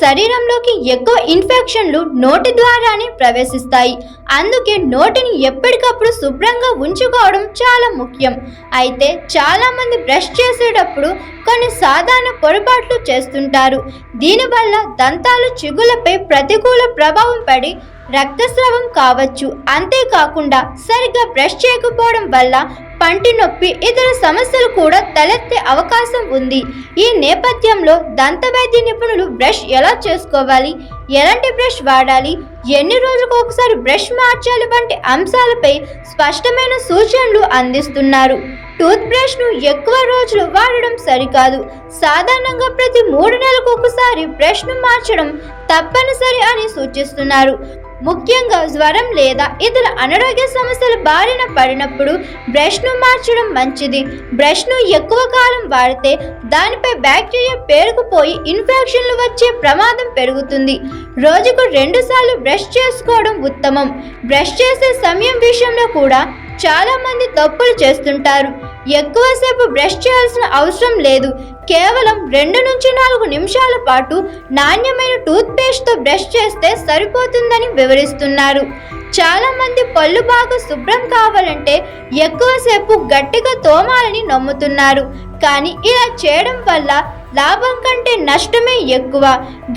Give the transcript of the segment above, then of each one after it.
శరీరంలోకి ఎక్కువ ఇన్ఫెక్షన్లు నోటి ద్వారానే ప్రవేశిస్తాయి. అందుకే నోటిని ఎప్పటికప్పుడు శుభ్రంగా ఉంచుకోవడం చాలా ముఖ్యం. అయితే చాలామంది బ్రష్ చేసేటప్పుడు కొన్ని సాధారణ పొరపాట్లు చేస్తుంటారు. దీనివల్ల దంతాలు చిగులపై ప్రతికూల ప్రభావం పడి రక్తస్రావం కావచ్చు. అంతేకాకుండా సరిగ్గా బ్రష్ చేయకపోవడం వల్ల పంటి నొప్పి ఇతర సమస్యలు కూడా తలెత్తే అవకాశం ఉంది. ఈ నేపథ్యంలో దంతవైద్య నిపుణులు బ్రష్ ఎలా చేసుకోవాలి? ఎలాంటి బ్రష్ వాడాలి? ఎన్ని రోజులకు ఒకసారి బ్రష్ మార్చాలి వంటి అంశాలపై స్పష్టమైన సూచనలు అందిస్తున్నారు. టూత్ బ్రష్ను ఎక్కువ రోజులు వాడడం సరికాదు. సాధారణంగా ప్రతి మూడు నెలలకు ఒకసారి బ్రష్ను మార్చడం తప్పనిసరి అని సూచిస్తున్నారు. ముఖ్యంగా జ్వరం లేదా ఇతర అనారోగ్య సమస్యల బారిన పడినప్పుడు బ్రష్ను మార్చడం మంచిది. బ్రష్ను ఎక్కువ కాలం వాడితే దానిపై బ్యాక్టీరియా పేరుకుపోయి ఇన్ఫెక్షన్లు వచ్చే ప్రమాదం పెరుగుతుంది. రోజుకు రెండుసార్లు బ్రష్ చేసుకోవడం ఉత్తమం. బ్రష్ చేసే సమయం విషయంలో కూడా చాలా మంది తప్పులు చేస్తుంటారు. ఎక్కువసేపు బ్రష్ చేయాల్సిన అవసరం లేదు. కేవలం రెండు నుంచి నాలుగు నిమిషాల పాటు నాణ్యమైన టూత్పేస్ట్తో బ్రష్ చేస్తే సరిపోతుందని వివరిస్తున్నారు. చాలామంది పళ్ళు బాగా శుభ్రం కావాలంటే ఎక్కువసేపు గట్టిగా తోమాలని నమ్ముతున్నారు. కానీ ఇలా చేయడం వల్ల లాభం కంటే నష్టమే ఎక్కువ.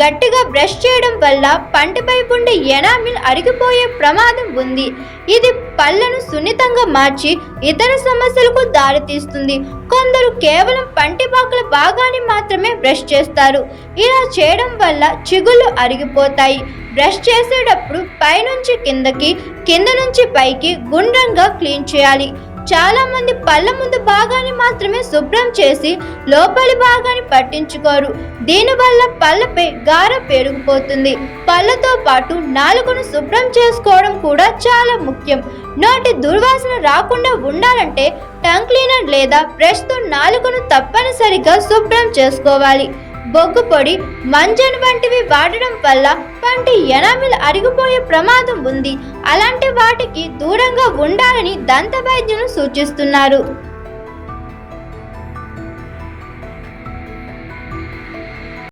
గట్టిగా బ్రష్ చేయడం వల్ల పంటపై ఉండే ఎనామిల్ అరిగిపోయే ప్రమాదం ఉంది. ఇది పళ్ళను సున్నితంగా మార్చి ఇతర సమస్యలకు దారితీస్తుంది. కొందరు కేవలం పంటిపాకల భాగాన్ని మాత్రమే బ్రష్ చేస్తారు. ఇలా చేయడం వల్ల చిగుళ్ళు అరిగిపోతాయి. బ్రష్ చేసేటప్పుడు పైనుంచి కిందకి కింద నుంచి పైకి గుండ్రంగా క్లీన్ చేయాలి. చాలా మంది పళ్ళ ముందు భాగాన్ని మాత్రమే శుభ్రం చేసి లోపలి భాగాన్ని పట్టించుకోరు. దీనివల్ల పళ్ళపై గార పెరిగిపోతుంది పళ్ళతో పాటు నాలుకను శుభ్రం చేసుకోవడం కూడా చాలా ముఖ్యం. నోటి దుర్వాసన రాకుండా ఉండాలంటే టంగ్ క్లీనర్ లేదా బ్రష్తో నాలుకను తప్పనిసరిగా శుభ్రం చేసుకోవాలి. బొగ్గు పొడి మంజన్ వంటివి వాడడం వల్ల పంటి ఎనామిల్ అరిగిపోయే ప్రమాదం ఉంది. అలాంటి వాటికి దూరంగా ఉండాలని దంత వైద్యులు సూచిస్తున్నారు.